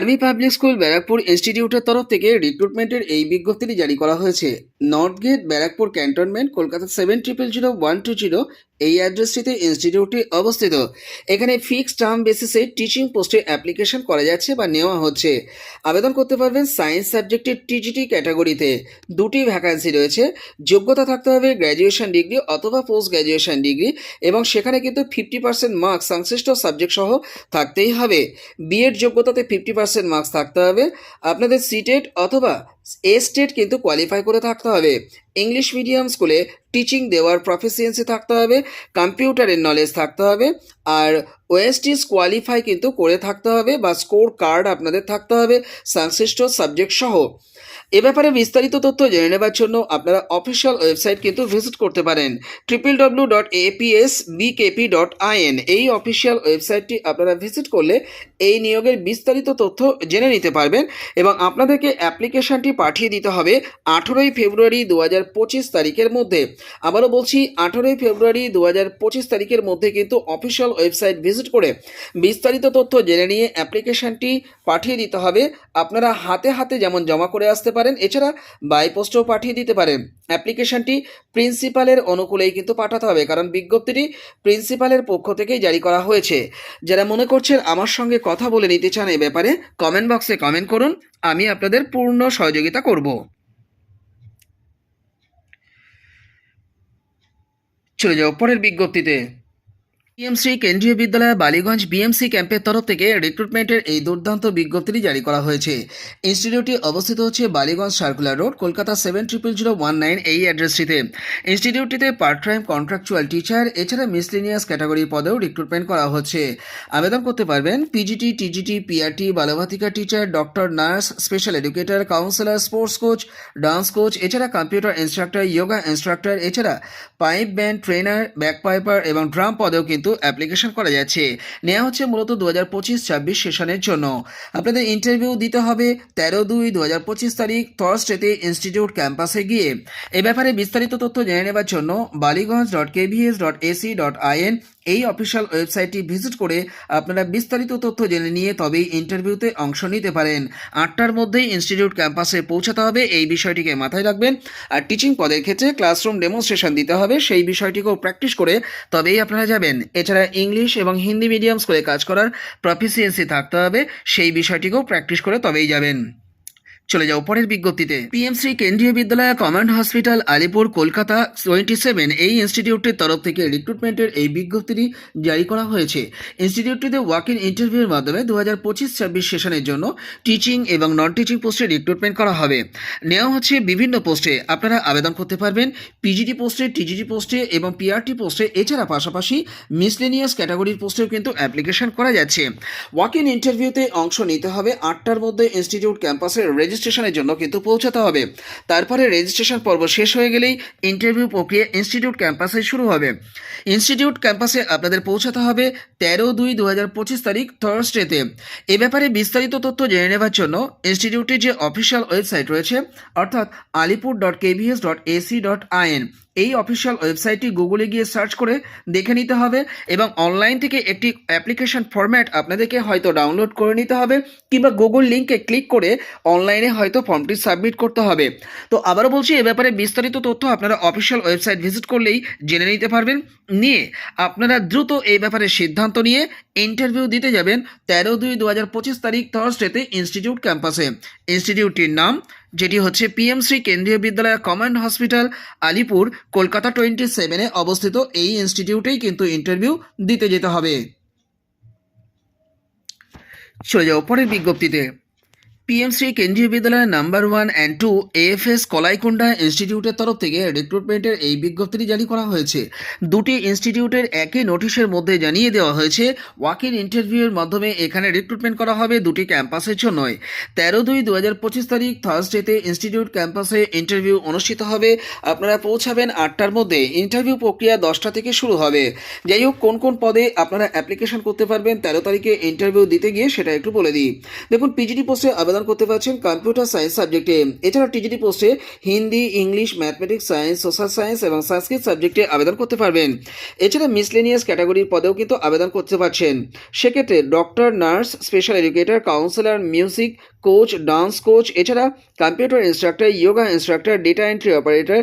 Army public school, Barrackpore ইনস্টিটিউটের তরফ থেকে রিক্রুটমেন্টের এই বিজ্ঞপ্তিটি জারি করা হয়েছে। North gate Barrackpore cantonment, Kolkata seven triple zero one two zero এই অ্যাড্রেসটিতে ইনস্টিটিউটটি অবস্থিত। এখানে ফিক্সড টার্ম বেসিসে টিচিং পোস্টে অ্যাপ্লিকেশন করা যাচ্ছে বা নেওয়া হচ্ছে। আবেদন করতে পারবেন সায়েন্স সাবজেক্টের টিজিটি ক্যাটাগরিতে দুটি ভ্যাকান্সি রয়েছে। যোগ্যতা থাকতে হবে গ্র্যাজুয়েশন ডিগ্রি অথবা পোস্ট গ্র্যাজুয়েশন ডিগ্রি এবং সেখানে কিন্তু ফিফটি পার্সেন্ট মার্কস সংশ্লিষ্ট সাবজেক্ট সহ থাকতেই হবে। বিএড যোগ্যতাতে ফিফটি পার্সেন্ট মার্কস থাকতে হবে। আপনাদের সিটেট অথবা এ স্টেট কিন্তু কোয়ালিফাই করে থাকতে হবে। ইংলিশ মিডিয়াম স্কুলে টিচিং দেওয়ার প্রফিসিয়েন্সি থাকতে হবে কম্পিউটারের নলেজ থাকতে হবে, আর ওয়েস্টিস কোয়ালিফাই কিন্তু করে থাকতে হবে বা স্কোর কার্ড আপনাদের থাকতে হবে, সংশ্লিষ্ট সাবজেক্ট সহ। এ ব্যাপারে বিস্তারিত তথ্য জেনে নেবার জন্য আপনারা অফিসিয়াল ওয়েবসাইট কিন্তু ভিজিট করতে পারেন triple W dot APS BKP dot in এই অফিসিয়াল ওয়েবসাইটটি আপনারা ভিজিট করলে এই নিয়োগের বিস্তারিত তথ্য জেনে নিতে পারবেন এবং আপনাদেরকে অ্যাপ্লিকেশনটি পাঠিয়ে দিতে হবে আঠেরোই ফেব্রুয়ারি দু হাজার পঁচিশ তারিখের মধ্যে। আবারও বলছি, আঠেরোই ফেব্রুয়ারি দু হাজার পঁচিশ তারিখের মধ্যে কিন্তু অফিসিয়াল ওয়েবসাইট ভিজিট করে বিস্তারিত তথ্য জেনে নিয়ে অ্যাপ্লিকেশনটি পাঠিয়ে দিতে হবে। আপনারা হাতে হাতে যেমন জমা করে আসতে পারেন, এছাড়া বাই পোস্টেও পাঠিয়ে দিতে পারেন। অ্যাপ্লিকেশনটি প্রিন্সিপালের অনুকূলেই কিন্তু পাঠাতে হবে, কারণ বিজ্ঞপ্তিটি প্রিন্সিপালের পক্ষ থেকেই জারি করা হয়েছে। যারা মনে করছেন আমার সঙ্গে কথা বলে নিতে চান এ ব্যাপারে কমেন্ট বক্সে কমেন্ট করুন, আমি আপনাদের পূর্ণ সহযোগিতা করব। চলে যাও পরের বিজ্ঞপ্তিতে। বিএমসি কেন্দ্রীয় বিদ্যালয় বালিগঞ্জ বিএমসি ক্যাম্পের তরফ থেকে রিক্রুটমেন্টের এই দুর্দান্ত বিজ্ঞপ্তিটি জারি করা হয়েছে। ইনস্টিটিউটটি অবস্থিত হচ্ছে Ballygunge circular road, Kolkata seven triple zero one nine এই অ্যাড্রেসটিতে। ইনস্টিটিউটটিতে পার্ট টাইম কন্ট্রাকচুয়াল টিচার, এছাড়া মিসলিনিয়াস ক্যাটাগরি পদেও রিক্রুটমেন্ট করা হচ্ছে। আবেদন করতে পারবেন P G T, T G T, P R T, Balvatika teacher, doctor, nurse, special educator, counsellor, sports coach, dance coach, এছাড়া কম্পিউটার ইনস্ট্রাক্টর যোগা ইনস্ট্রাক্টর, এছাড়া pipe band trainer, bagpiper এবং drum পদেও কিন্তু অ্যাপ্লিকেশন করা যাচ্ছে। নেওয়া হচ্ছে মূলত দু হাজার পঁচিশ ছাব্বিশ সেশনের জন্য। আপনাদের ইন্টারভিউ দিতে হবে তেরো দুই দু হাজার পঁচিশ তারিখ থার্সডেতে ইনস্টিটিউট ক্যাম্পাসে গিয়ে। এ ব্যাপারে বিস্তারিত তথ্য জেনে নেবার জন্য Ballygunge dot KVS dot AC dot in এই অফিসিয়াল ওয়েবসাইটটি ভিজিট করে আপনারা বিস্তারিত তথ্য জেনে নিয়ে তবেই ইন্টারভিউতে অংশ নিতে পারেন। আটটার মধ্যেই ইনস্টিটিউট ক্যাম্পাসে পৌঁছাতে হবে, এই বিষয়টিকে মাথায় রাখবেন। আর টিচিং পদের ক্ষেত্রে ক্লাসরুম ডেমনস্ট্রেশন দিতে হবে, সেই বিষয়টিকেও প্র্যাকটিস করে তবেই আপনারা যাবেন। এছাড়া ইংলিশ এবং হিন্দি মিডিয়াম স্কুলে কাজ করার প্রফিসিয়েন্সি থাকতে হবে, সেই বিষয়টিকেও প্র্যাকটিস করে তবেই যাবেন। চলে যাও পরের বিজ্ঞপ্তিতে। PMC Kendriya Vidyalaya command hospital, Alipore, Kolkata twenty seven এই ইনস্টিটিউটটির তরফ থেকে রিক্রুটমেন্টের এই বিজ্ঞপ্তিটি জারি করা হয়েছে। ইনস্টিটিউটটিতে ওয়াক ইন ইন্টারভিউর মাধ্যমে দু হাজার পঁচিশ ছাব্বিশ সেশনের জন্য টিচিং এবং নন টিচিং পোস্টে রিক্রুটমেন্ট করা হবে। নেওয়া হচ্ছে বিভিন্ন পোস্টে আপনারা আবেদন করতে পারবেন পিজিটি পোস্টে টিজিটি পোস্টে এবং পিআরটি পোস্টে এছাড়া পাশাপাশি মিসলেনিয়াস ক্যাটাগরির পোস্টেও কিন্তু অ্যাপ্লিকেশন করা যাচ্ছে। ওয়াক ইন ইন্টারভিউতে অংশ নিতে হবে আটটার মধ্যে ইনস্টিটিউট ক্যাম্পাসের রেজিস্ট্রেশনের জন্য কিন্তু পৌঁছাতে হবে। তারপরে রেজিস্ট্রেশন পর্ব শেষ হয়ে গেলেই ইন্টারভিউ প্রক্রিয়া ইনস্টিটিউট ক্যাম্পাসে শুরু হবে। ইনস্টিটিউট ক্যাম্পাসে আপনাদের পৌঁছাতে হবে তেরো দুই দু তারিখ থার্সডেতে এ ব্যাপারে বিস্তারিত তথ্য জেনে নেওয়ার জন্য ইনস্টিটিউটের যে অফিসিয়াল ওয়েবসাইট রয়েছে, অর্থাৎ Alipore dot KVS dot AC dot in এই অফিসিয়াল ওয়েবসাইটটি গুগলে গিয়ে সার্চ করে দেখে নিতে হবে এবং অনলাইন থেকে একটি অ্যাপ্লিকেশন ফরম্যাট আপনাদেরকে হয়তো ডাউনলোড করে নিতে হবে কিংবা গুগল লিঙ্কে ক্লিক করে অনলাইনে হয়তো ফর্মটি সাবমিট করতে হবে। তো আবারও বলছি, এ ব্যাপারে বিস্তারিত তথ্য আপনারা অফিসিয়াল ওয়েবসাইট ভিজিট করলেই জেনে নিতে পারবেন। নিয়ে আপনারা দ্রুত এই ব্যাপারে সিদ্ধান্ত নিয়ে ইন্টারভিউ দিতে যাবেন তেরো দুই দু তারিখ থার্সডেতে ইনস্টিটিউট ক্যাম্পাসে ইনস্টিটিউটটির নাম যেটি হচ্ছে PMC Kendriya Vidyalaya command hospital, Alipore, Kolkata twenty সেভেনে অবস্থিত এই ইনস্টিটিউটেই কিন্তু ইন্টারভিউ দিতে যেতে হবে। চলে যাও পরের বিজ্ঞপ্তিতে। পিএমসি কেন্দ্রীয় বিদ্যালয়ের number one and two AFS Kalaikunda ইনস্টিটিউটের তরফ থেকে রিক্রুটমেন্টের এই বিজ্ঞপ্তিটি জারি করা হয়েছে। দুটি ইনস্টিটিউটের একই নোটিশের মধ্যে জানিয়ে দেওয়া হয়েছে ওয়াক ইন ইন্টারভিউয়ের মাধ্যমে এখানে রিক্রুটমেন্ট করা হবে, দুটি ক্যাম্পাসের জন্যই। তেরো দুই দু হাজার পঁচিশ তারিখ থার্সডেতে ইনস্টিটিউট ক্যাম্পাসে ইন্টারভিউ অনুষ্ঠিত হবে। আপনারা পৌঁছাবেন আটটার মধ্যে। ইন্টারভিউ প্রক্রিয়া দশটা থেকে শুরু হবে। যাই হোক, কোন কোন পদে আপনারা অ্যাপ্লিকেশন করতে পারবেন, তেরো তারিখে ইন্টারভিউ দিতে গিয়ে সেটা একটু বলে দিই। দেখুন পিজিটি পোস্টে আবেদন আবেদন করতে পারছেন কম্পিউটার সায়েন্স সাবজেক্টে এছাড়া টিজিটি পোস্টে Hindi, English mathematics science social science এবং সংস্কৃত সাবজেক্টে আবেদন করতে পারবেন। এছাড়া মিসলেনিয়াস ক্যাটাগরির পদেও কিন্তু আবেদন করতে পারছেন। সেক্ষেত্রে doctor nurse special educator counsellor music coach dance coach এছাড়া computer instructor yoga instructor data entry operator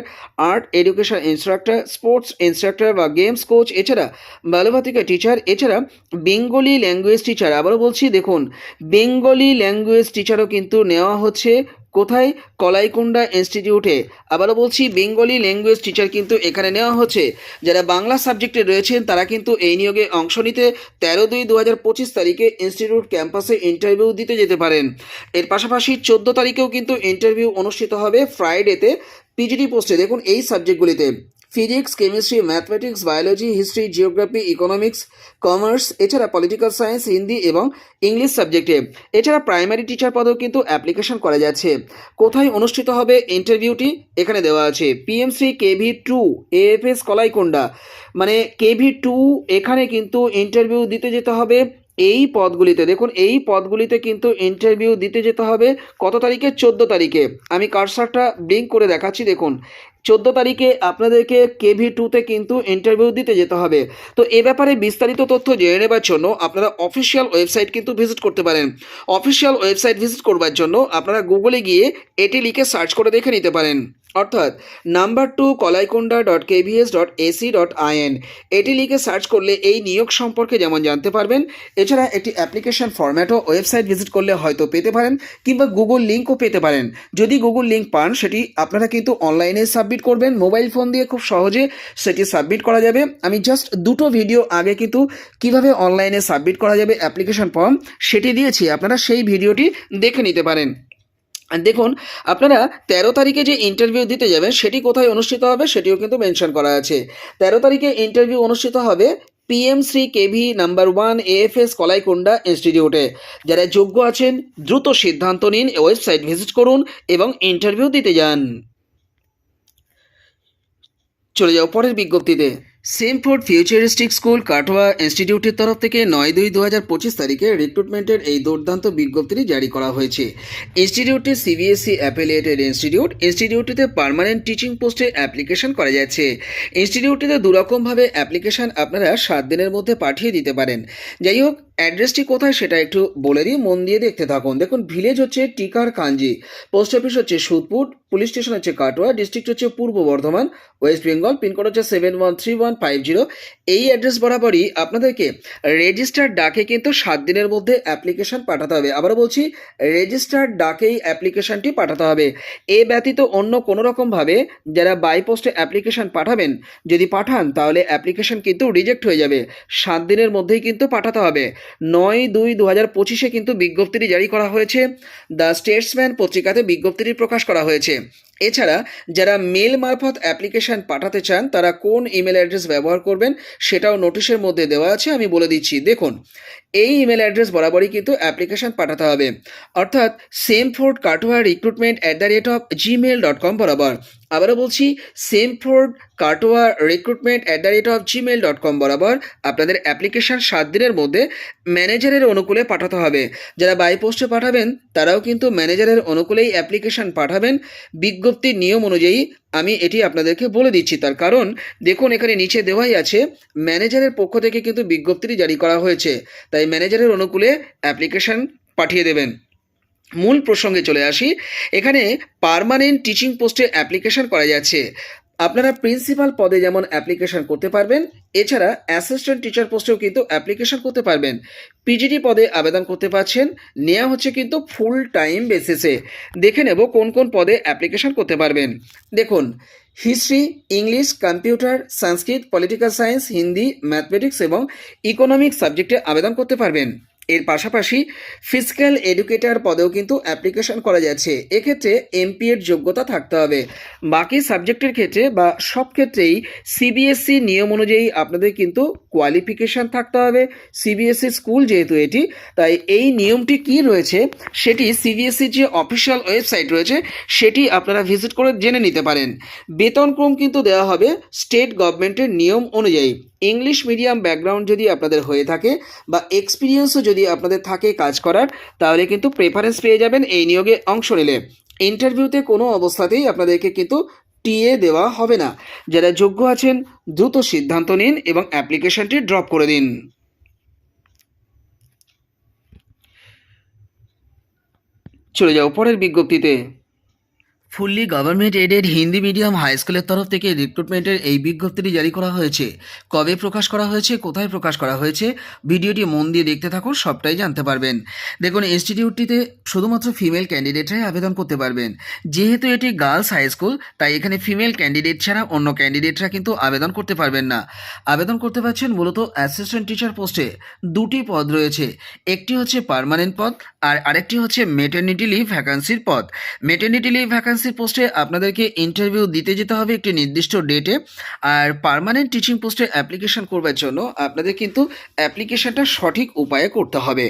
art education instructor sports instructor বা গেমস কোচ এছাড়া বালভাতিকা টিচার এছাড়া বেঙ্গলি ল্যাঙ্গুয়েজ টিচার আবারও বলছি, দেখুন বেঙ্গলি ল্যাঙ্গুয়েজ টিচারও কিন্তু নেওয়া হচ্ছে কোথায়? কলাইকুণ্ডা ইনস্টিটিউটে আবারও বলছি, বেঙ্গলি ল্যাঙ্গুয়েজ টিচার কিন্তু এখানে নেওয়া হচ্ছে। যারা বাংলা সাবজেক্টে রয়েছেন, তারা কিন্তু এই নিয়োগে অংশ নিতে তেরো দুই দু হাজার পঁচিশ তারিখে ইনস্টিটিউট ক্যাম্পাসে ইন্টারভিউ দিতে যেতে পারেন। এর পাশাপাশি চোদ্দ তারিখেও কিন্তু ইন্টারভিউ অনুষ্ঠিত হবে ফ্রাইডেতে পিজিডি পোস্টে দেখুন এই সাবজেক্টগুলিতে physics, chemistry, mathematics, biology, history, geography, economics, commerce, এছাড়া পলিটিক্যাল সায়েন্স, হিন্দি এবং ইংলিশ সাবজেক্টে। এছাড়া প্রাইমারি টিচার পদেও কিন্তু অ্যাপ্লিকেশন করা যাচ্ছে। কোথায় অনুষ্ঠিত হবে ইন্টারভিউটি? এখানে দেওয়া আছে। PMC KV two, AFS Kalaikunda. মানে কেভি টু, এখানে কিন্তু ইন্টারভিউ দিতে যেতে হবে। এই পদগুলিতে, দেখুন, এই পদগুলিতে কিন্তু ইন্টারভিউ দিতে যেতে হবে কত তারিখে? চোদ্দ তারিখে। আমি কারসারটা ব্লিঙ্ক করে দেখাচ্ছি, দেখুন। চোদ্দ তারিখে আপনাদেরকে কেভি টুতে কিন্তু ইন্টারভিউ দিতে যেতে হবে। তো এ ব্যাপারে বিস্তারিত তথ্য জেনে নেবার জন্য আপনারা অফিসিয়াল ওয়েবসাইট কিন্তু ভিজিট করতে পারেন। অফিসিয়াল ওয়েবসাইট ভিজিট করবার জন্য আপনারা গুগলে গিয়ে এটি লিখে সার্চ করে দেখে নিতে পারেন। অর্থাৎ number two Kalaikunda dot KVS dot AC dot in. এটি লিখে সার্চ করলে এই নিয়োগ সম্পর্কে যেমন জানতে পারবেন, এছাড়া একটি অ্যাপ্লিকেশন ফরম্যাটও ওয়েবসাইট ভিজিট করলে হয়তো পেতে পারেন কিংবা গুগল লিঙ্কও পেতে পারেন। যদি গুগল লিঙ্ক পান, সেটি আপনারা কিন্তু অনলাইনে সাবমিট করবেন। মোবাইল ফোন দিয়ে খুব সহজে সেটি সাবমিট করা যাবে। আমি জাস্ট দুটো ভিডিও আগে কিন্তু কীভাবে অনলাইনে সাবমিট করা যাবে অ্যাপ্লিকেশন ফর্ম, সেটি দিয়েছি। আপনারা সেই ভিডিওটি দেখে নিতে পারেন। দেখুন, আপনারা তেরো তারিখে যে ইন্টারভিউ দিতে যাবেন, সেটি কোথায় অনুষ্ঠিত হবে সেটিও কিন্তু মেনশন করা আছে। তেরো তারিখে ইন্টারভিউ অনুষ্ঠিত হবে PM Shri KV number one AFS Kalaikunda ইনস্টিটিউটে যারা যোগ্য আছেন, দ্রুত সিদ্ধান্ত নিন ওয়েবসাইট ভিজিট করুন এবং ইন্টারভিউ দিতে যান। চলে যাও পরের বিজ্ঞপ্তিতে। Samford futuristic school Katwa ইনস্টিটিউটের তরফ থেকে নয় দুই দু হাজার পঁচিশ তারিখে রিক্রুটমেন্টের এই দুর্দান্ত বিজ্ঞপ্তিটি জারি করা হয়েছে। ইনস্টিটিউটটি সিবিএসই অ্যাফিলিয়েটেড ইনস্টিটিউট ইনস্টিটিউটটিতে পারমানেন্ট টিচিং পোস্টে অ্যাপ্লিকেশন করা যাচ্ছে। ইনস্টিটিউটটিতে দুরকমভাবে অ্যাপ্লিকেশন আপনারা সাত দিনের মধ্যে পাঠিয়ে দিতে পারেন। যাই হোক অ্যাড্রেসটি কোথায় সেটা একটু বলে দিই, মন দিয়ে দেখতে থাকুন। দেখুন ভিলেজ হচ্ছে টিকার কাঞ্জি পোস্ট অফিস হচ্ছে সুদপুর পুলিশ স্টেশন হচ্ছে কাটোয়া ডিস্ট্রিক্ট হচ্ছে Purba Bardhaman West Bengal pin code হচ্ছে seven one three one five zero এই অ্যাড্রেস বরাবরই আপনাদেরকে রেজিস্টার ডাকে কিন্তু সাত দিনের মধ্যে অ্যাপ্লিকেশন পাঠাতে হবে। আবারও বলছি রেজিস্টার ডাকেই অ্যাপ্লিকেশনটি পাঠাতে হবে। এ ব্যতীত অন্য কোনো রকমভাবে যারা বাই পোস্টে অ্যাপ্লিকেশন পাঠাবেন, যদি পাঠান তাহলে অ্যাপ্লিকেশন কিন্তু রিজেক্ট হয়ে যাবে। সাত দিনের মধ্যেই কিন্তু পাঠাতে হবে। নয় দুই দু হাজার পঁচিশে কিন্তু বিজ্ঞপ্তিটি জারি করা হয়েছে। দ্য স্টেটসম্যান পত্রিকাতে বিজ্ঞপ্তিটি প্রকাশ করা হয়েছে। এছাড়া যারা মেল মারফত অ্যাপ্লিকেশন পাঠাতে চান, তারা কোন ইমেল অ্যাড্রেস ব্যবহার করবেন সেটাও নোটিশের মধ্যে দেওয়া আছে, আমি বলে দিচ্ছি। দেখুন, এই ইমেল অ্যাড্রেস বরাবরই কিন্তু অ্যাপ্লিকেশন পাঠাতে হবে। অর্থাৎ Samford Katwa recruitment at the rate of Gmail dot com বরাবর। আবারও বলছি Samford Katwa recruitment at the rate of Gmail dot com বরাবর আপনাদের অ্যাপ্লিকেশন সাত দিনের মধ্যে ম্যানেজারের অনুকূলে পাঠাতে হবে। যারা বাই পোস্টে পাঠাবেন, তারাও কিন্তু ম্যানেজারের অনুকূলেই অ্যাপ্লিকেশন পাঠাবেন। বিজ্ঞপ্তির নিয়ম অনুযায়ী আমি এটি আপনাদেরকে বলে দিচ্ছি। তার কারণ, দেখুন এখানে নিচে দেওয়াই আছে, ম্যানেজারের পক্ষ থেকে কিন্তু বিজ্ঞপ্তিটি জারি করা হয়েছে। তাই ম্যানেজারের অনুকূলে অ্যাপ্লিকেশন পাঠিয়ে দেবেন। মূল প্রসঙ্গে চলে আসি। এখানে পারমানেন্ট টিচিং পোস্টে অ্যাপ্লিকেশন করা যাচ্ছে। আপনারা প্রিন্সিপাল পদে যেমন অ্যাপ্লিকেশন করতে পারবেন, এছাড়া অ্যাসিস্ট্যান্ট টিচার পোস্টেও কিন্তু অ্যাপ্লিকেশন করতে পারবেন। পিজিটি পদে আবেদন করতে পারছেন নেওয়া হচ্ছে কিন্তু ফুল টাইম বেসিসে দেখে নেব কোন কোন পদে অ্যাপ্লিকেশন করতে পারবেন। দেখুন history English computer Sanskrit political science Hindi mathematics এবং ইকোনমিক্স সাবজেক্টে আবেদন করতে পারবেন। এর পাশাপাশি ফিজিক্যাল এডুকেটর পদেও কিন্তু অ্যাপ্লিকেশন করা যাচ্ছে। এক্ষেত্রে এমপি এর যোগ্যতা থাকতে হবে। বাকি সাবজেক্টের ক্ষেত্রে বা সব ক্ষেত্রেই সিবিএসসি নিয়ম অনুযায়ী আপনাদের কিন্তু কোয়ালিফিকেশান থাকতে হবে। সিবিএসসি স্কুল যেহেতু এটি, তাই এই নিয়মটি কি রয়েছে সেটি সিবিএসসির যে অফিসিয়াল ওয়েবসাইট রয়েছে সেটি আপনারা ভিজিট করে জেনে নিতে পারেন। বেতনক্রম কিন্তু দেওয়া হবে স্টেট গভর্নমেন্টের নিয়ম অনুযায়ী। ইংলিশ মিডিয়াম ব্যাকগ্রাউন্ড যদি আপনাদের হয়ে থাকে বা এক্সপিরিয়েন্সও যদি আপনাদের থাকে কাজ করার, তাহলে কিন্তু প্রেফারেন্স পেয়ে যাবেন এই নিয়োগে অংশ নিলে। ইন্টারভিউতে কোনো অবস্থাতেই আপনাদেরকে কিন্তু টিএ দেওয়া হবে না। যারা যোগ্য আছেন, দ্রুত সিদ্ধান্ত নিন এবং অ্যাপ্লিকেশনটি ড্রপ করে দিন। চলে যাও পরের বিজ্ঞপ্তিতে। Fully government aided Hindi medium high স্কুলের তরফ থেকে রিক্রুটমেন্টের এই বিজ্ঞপ্তিটি জারি করা হয়েছে। কবে প্রকাশ করা হয়েছে, কোথায় প্রকাশ করা হয়েছে, ভিডিওটি মন দিয়ে দেখতে থাকুন, সবটাই জানতে পারবেন। দেখুন ইনস্টিটিউটটিতে শুধুমাত্র ফিমেল ক্যান্ডিডেটরাই আবেদন করতে পারবেন। যেহেতু এটি গার্লস হাই স্কুল তাই এখানে ফিমেল ক্যান্ডিডেট ছাড়া অন্য ক্যান্ডিডেটরা কিন্তু আবেদন করতে পারবেন না। আবেদন করতে পারছেন মূলত অ্যাসিস্ট্যান্ট টিচার পোস্টে দুটি পদ রয়েছে। একটি হচ্ছে পার্মানেন্ট পদ আর আরেকটি হচ্ছে মেটার্নিটি লিভ ভ্যাকান্সির পদ। মেটার্নিটি লিভ ভ্যাকান্সির পোস্টে আপনাদেরকে ইন্টারভিউ দিতে যেতে হবে একটি নির্দিষ্ট ডেটে আর পার্মানেন্ট টিচিং পোস্টে অ্যাপ্লিকেশন করবার জন্য আপনাদের কিন্তু অ্যাপ্লিকেশনটা সঠিক উপায়ে করতে হবে।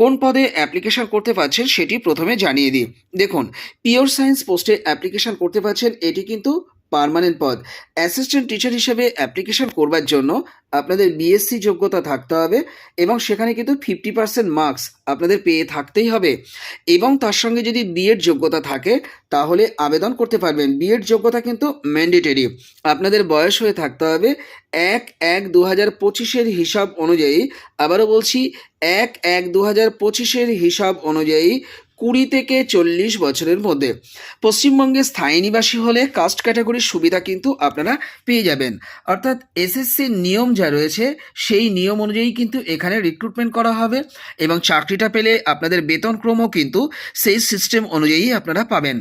কোন পদে অ্যাপ্লিকেশন করতে পারছেন সেটি প্রথমে জানিয়ে দিই। দেখুন পিওর সায়েন্স পোস্টে অ্যাপ্লিকেশন করতে পারছেন, এটি কিন্তু পার্মানেন্ট পদ। অ্যাসিস্ট্যান্ট টিচার হিসেবে অ্যাপ্লিকেশন করবার জন্য আপনাদের বিএসসি যোগ্যতা থাকতে হবে এবং সেখানে কিন্তু ফিফটি পার্সেন্ট মার্কস আপনাদের পেয়ে থাকতেই হবে। এবং তার সঙ্গে যদি বিএড যোগ্যতা থাকে, তাহলে আবেদন করতে পারবেন। বিএড যোগ্যতা কিন্তু ম্যান্ডেটরি আপনাদের বয়স হয়ে থাকতে হবে এক এক দু হাজার পঁচিশের হিসাব অনুযায়ী। আবারও বলছি, এক এক দু হাজার পঁচিশের হিসাব অনুযায়ী কুড়ি থেকে চল্লিশ বছরের মধ্যে। পশ্চিমবঙ্গে স্থায়ী নিবাসী হলে কাস্ট ক্যাটাগরির সুবিধা কিন্তু আপনারা পেয়ে যাবেন। অর্থাৎ এসএসসির নিয়ম যা রয়েছে, সেই নিয়ম অনুযায়ী কিন্তু এখানে রিক্রুটমেন্ট করা হবে এবং চাকরিটা পেলে আপনাদের বেতনক্রমও কিন্তু সেই সিস্টেম অনুযায়ী আপনারা পাবেন।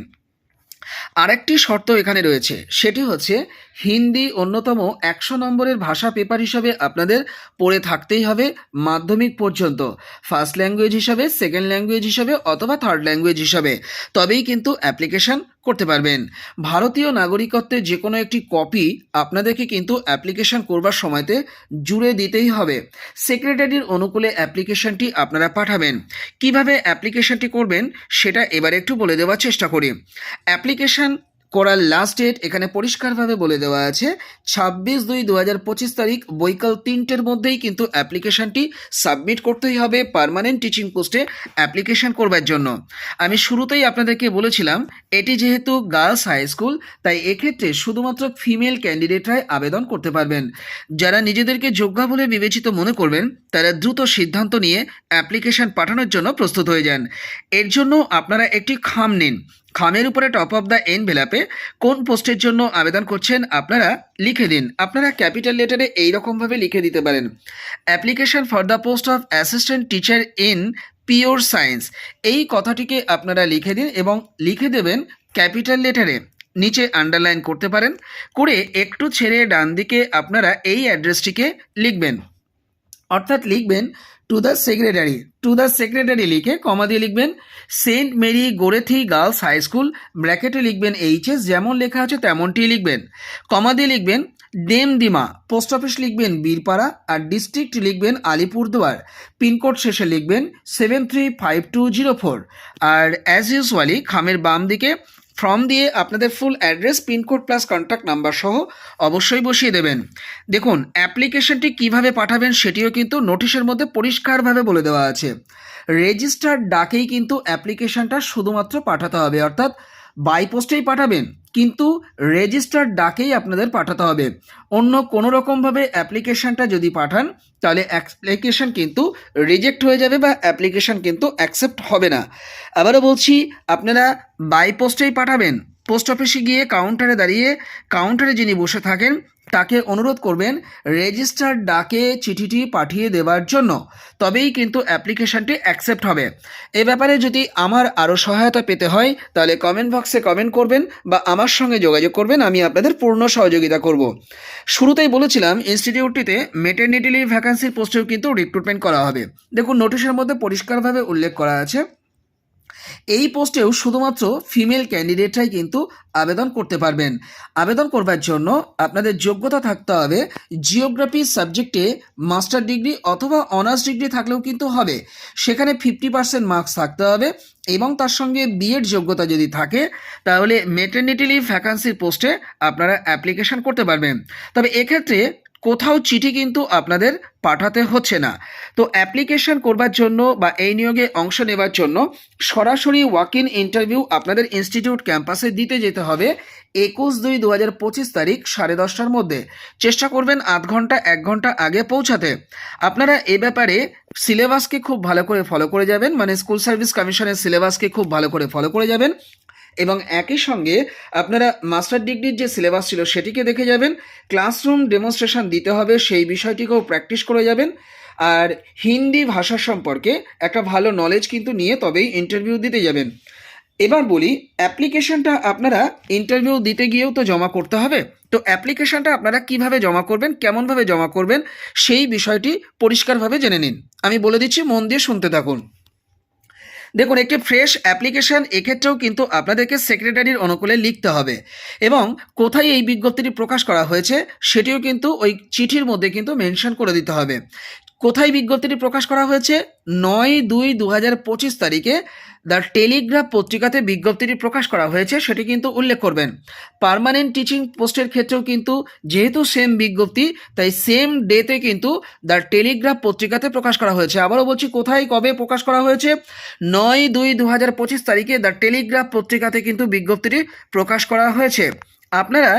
আরেকটি শর্ত এখানে রয়েছে। সেটি হচ্ছে, হিন্দি অন্যতম একশো নম্বরের ভাষা পেপার হিসাবে আপনাদের পড়ে থাকতেই হবে মাধ্যমিক পর্যন্ত। ফার্স্ট ল্যাঙ্গুয়েজ হিসাবে সেকেন্ড ল্যাঙ্গুয়েজ হিসাবে অথবা থার্ড ল্যাঙ্গুয়েজ হিসাবে। তবেই কিন্তু অ্যাপ্লিকেশন করতে পারবেন। ভারতীয় নাগরিকত্বের যে কোনো একটি কপি আপনাদেরকে কিন্তু অ্যাপ্লিকেশন করবার সময়তে জুড়ে দিতেই হবে। সেক্রেটারির অনুকূলে অ্যাপ্লিকেশনটি আপনারা পাঠাবেন। কীভাবে অ্যাপ্লিকেশনটি করবেন, সেটা এবার একটু বলে দেওয়ার চেষ্টা করি। অ্যাপ্লিকেশন করার লাস্ট ডেট এখানে পরিষ্কারভাবে বলে দেওয়া আছে, ছাব্বিশ দুই দু হাজার পঁচিশ তারিখ বৈকাল তিনটের মধ্যেই কিন্তু অ্যাপ্লিকেশনটি সাবমিট করতেই হবে পার্মানেন্ট টিচিং পোস্টে অ্যাপ্লিকেশন করবার জন্য। আমি শুরুতেই আপনাদেরকে বলেছিলাম, এটি যেহেতু গার্লস হাই স্কুল তাই এক্ষেত্রে শুধুমাত্র ফিমেল ক্যান্ডিডেটরাই আবেদন করতে পারবেন। যারা নিজেদেরকে যোগ্য বলে বিবেচিত মনে করবেন, তারা দ্রুত সিদ্ধান্ত নিয়ে অ্যাপ্লিকেশন পাঠানোর জন্য প্রস্তুত হয়ে যান। এর জন্য আপনারা একটি খাম নিন। খামের উপরে টপ অফ দ্য এনভেলাপে কোন পোস্টের জন্য আবেদন করছেন আপনারা লিখে দিন। আপনারা ক্যাপিটাল লেটারে এইরকমভাবে লিখে দিতে পারেন। Application for the post of assistant teacher in pure science এই কথাটিকে আপনারা লিখে দিন এবং লিখে দেবেন ক্যাপিটাল লেটারে নিচে আন্ডারলাইন করতে পারেন। করে একটু ছেড়ে ডান দিকে আপনারা এই অ্যাড্রেসটিকে লিখবেন। অর্থাৎ লিখবেন to the secretary to the secretary লিখে কমা দিয়ে লিখবেন Saint Mary Goretti girls high school ব্র্যাকেটে লিখবেন এইচএস যেমন লেখা আছে তেমনটি লিখবেন। কমা দিয়ে লিখবেন ডেম দিমা পোস্ট অফিস লিখবেন বীরপাড়া, আর ডিস্ট্রিক্ট লিখবেন আলিপুরদুয়ার। পিনকোড শেষে লিখবেন seven three five two zero four আর অ্যাজ ইউজুয়ালি খামের বাম দিকে ফর্ম দিয়ে আপনাদের full address pin code plus contact number সহ অবশ্যই বসিয়ে দেবেন। দেখুন অ্যাপ্লিকেশনটি কীভাবে পাঠাবেন সেটিও কিন্তু নোটিশের মধ্যে পরিষ্কারভাবে বলে দেওয়া আছে। রেজিস্টার ডাকেই কিন্তু অ্যাপ্লিকেশনটা শুধুমাত্র পাঠাতে হবে, অর্থাৎ বাই পোস্টেই পাঠাবেন, কিন্তু রেজিস্টার ডাকেই আপনাদের পাঠাতে হবে। অন্য কোনো রকমভাবে অ্যাপ্লিকেশনটা যদি পাঠান, তাহলে অ্যাপ্লিকেশন কিন্তু রিজেক্ট হয়ে যাবে বা অ্যাপ্লিকেশন কিন্তু অ্যাকসেপ্ট হবে না। আবারও বলছি, আপনারা বাইপোস্টেই পাঠাবেন। পোস্ট অফিসে গিয়ে কাউন্টারে দাঁড়িয়ে, কাউন্টারে যিনি বসে থাকেন তাকে অনুরোধ করবেন রেজিস্টার ডাকে চিঠিটি পাঠিয়ে দেওয়ার জন্য। তবেই কিন্তু অ্যাপ্লিকেশনটি অ্যাকসেপ্ট হবে। এ ব্যাপারে যদি আমার আরও সহায়তা পেতে হয়, তাহলে কমেন্ট বক্সে কমেন্ট করবেন বা আমার সঙ্গে যোগাযোগ করবেন, আমি আপনাদের পূর্ণ সহযোগিতা করব। শুরুতেই বলেছিলাম, ইনস্টিটিউটটিতে মেটার্নিটি লিভ ভ্যাকান্সির পোস্টেও কিন্তু রিক্রুটমেন্ট করা হবে। দেখুন নোটিশের মধ্যে পরিষ্কারভাবে উল্লেখ করা আছে। এই পোস্টেও শুধুমাত্র ফিমেল ক্যান্ডিডেটরাই কিন্তু আবেদন করতে পারবেন। আবেদন করবার জন্য আপনাদের যোগ্যতা থাকতে হবে জিওগ্রাফি সাবজেক্টে মাস্টার ডিগ্রি অথবা অনার্স ডিগ্রি থাকলেও কিন্তু হবে। সেখানে ফিফটি পার্সেন্ট মার্কস থাকতে হবে এবং তার সঙ্গে বিএড যোগ্যতা যদি থাকে, তাহলে মেটার্নিটি লিভ ভ্যাকান্সির পোস্টে আপনারা অ্যাপ্লিকেশন করতে পারবেন। তবে এক্ষেত্রে কোথাও চিঠি কিন্তু আপনাদের পাঠাতে হচ্ছে না। তো অ্যাপ্লিকেশন করবার জন্য বা এই নিয়োগে অংশ নেবার জন্য সরাসরি ওয়াক ইন ইন্টারভিউ আপনাদের ইনস্টিটিউট ক্যাম্পাসে দিতে যেতে হবে একুশ দুই দু হাজার পঁচিশ তারিখ সাড়ে দশটার মধ্যে। চেষ্টা করবেন আধ ঘণ্টা, এক ঘণ্টা আগে পৌঁছাতে। আপনারা এ ব্যাপারে সিলেবাসকে খুব ভালো করে ফলো করে যাবেন মানে স্কুল সার্ভিস কমিশনের সিলেবাসকে খুব ভালো করে ফলো করে যাবেন। এবং একই সঙ্গে আপনারা মাস্টার ডিগ্রির যে সিলেবাস ছিল সেটিকে দেখে যাবেন। ক্লাসরুম ডেমনস্ট্রেশন দিতে হবে, সেই বিষয়টিকেও প্র্যাকটিস করে যাবেন। আর হিন্দি ভাষা সম্পর্কে একটা ভালো নলেজ কিন্তু নিয়ে তবেই ইন্টারভিউ দিতে যাবেন। এবার বলি অ্যাপ্লিকেশনটা আপনারা ইন্টারভিউ দিতে গিয়েও তো জমা করতে হবে। তো অ্যাপ্লিকেশনটা আপনারা কীভাবে জমা করবেন, কেমনভাবে জমা করবেন, সেই বিষয়টি পরিষ্কারভাবে জেনে নিন। আমি বলে দিচ্ছি, মন দিয়ে শুনতে থাকুন। দেখুন, একটি ফ্রেশ অ্যাপ্লিকেশন এক্ষেত্রেও কিন্তু আপনাদেরকে সেক্রেটারির অনুকূলে লিখতে হবে। এবং কোথায় এই বিজ্ঞপ্তিটি প্রকাশ করা হয়েছে, সেটিও কিন্তু ওই চিঠির মধ্যে কিন্তু মেনশন করে দিতে হবে। কোথায় বিজ্ঞপ্তিটি প্রকাশ করা হয়েছে? নয় দুই দু হাজার পঁচিশ তারিখে দ্য টেলিগ্রাফ পত্রিকাতে বিজ্ঞপ্তিটি প্রকাশ করা হয়েছে, সেটি কিন্তু উল্লেখ করবেন। পার্মানেন্ট টিচিং পোস্টের ক্ষেত্রেও কিন্তু যেহেতু সেম বিজ্ঞপ্তি, তাই সেম ডেতে কিন্তু দ্য টেলিগ্রাফ পত্রিকাতে প্রকাশ করা হয়েছে। আবারও বলছি, কোথায়, কবে প্রকাশ করা হয়েছে? নয় দুই দু হাজার পঁচিশ তারিখে দ্য টেলিগ্রাফ পত্রিকাতে কিন্তু বিজ্ঞপ্তিটি প্রকাশ করা হয়েছে। আপনারা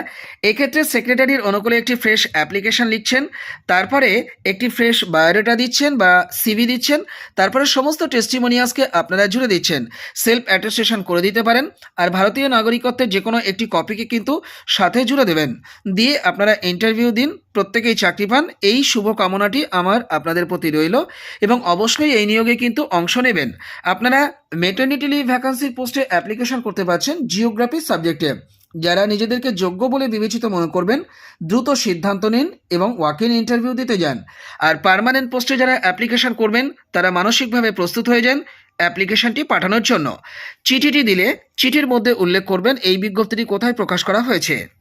এক্ষেত্রে সেক্রেটারির অনুকূলে একটি ফ্রেশ অ্যাপ্লিকেশন লিখছেন, তারপরে একটি ফ্রেশ বায়োডাটা দিচ্ছেন বা সিভি দিচ্ছেন, তারপরে সমস্ত টেস্টিমোনিয়াসকে আপনারা জুড়ে দিচ্ছেন। সেলফ অ্যাটেস্টেশন করে দিতে পারেন আর ভারতীয় নাগরিকত্বের যে কোনো একটি কপিকে কিন্তু সাথে জুড়ে দেবেন। দিয়ে আপনারা ইন্টারভিউ দিন, প্রত্যেকেই চাকরি পান, এই শুভকামনাটি আমার আপনাদের প্রতি রইল এবং অবশ্যই এই নিয়োগে কিন্তু অংশ নেবেন। আপনারা মেটার্নিটি লিভ ভ্যাকান্সির পোস্টে অ্যাপ্লিকেশন করতে পারছেন জিওগ্রাফি সাবজেক্টে যারা নিজেদেরকে যোগ্য বলে বিবেচিত মনে করবেন, দ্রুত সিদ্ধান্ত নিন এবং ওয়াক ইন ইন্টারভিউ দিতে যান। আর পারমানেন্ট পোস্টে যারা অ্যাপ্লিকেশন করবেন, তারা মানসিকভাবে প্রস্তুত হয়ে যান অ্যাপ্লিকেশনটি পাঠানোর জন্য। চিঠিটি দিলে, চিঠির মধ্যে উল্লেখ করবেন এই বিজ্ঞপ্তিটি কোথায় প্রকাশ করা হয়েছে।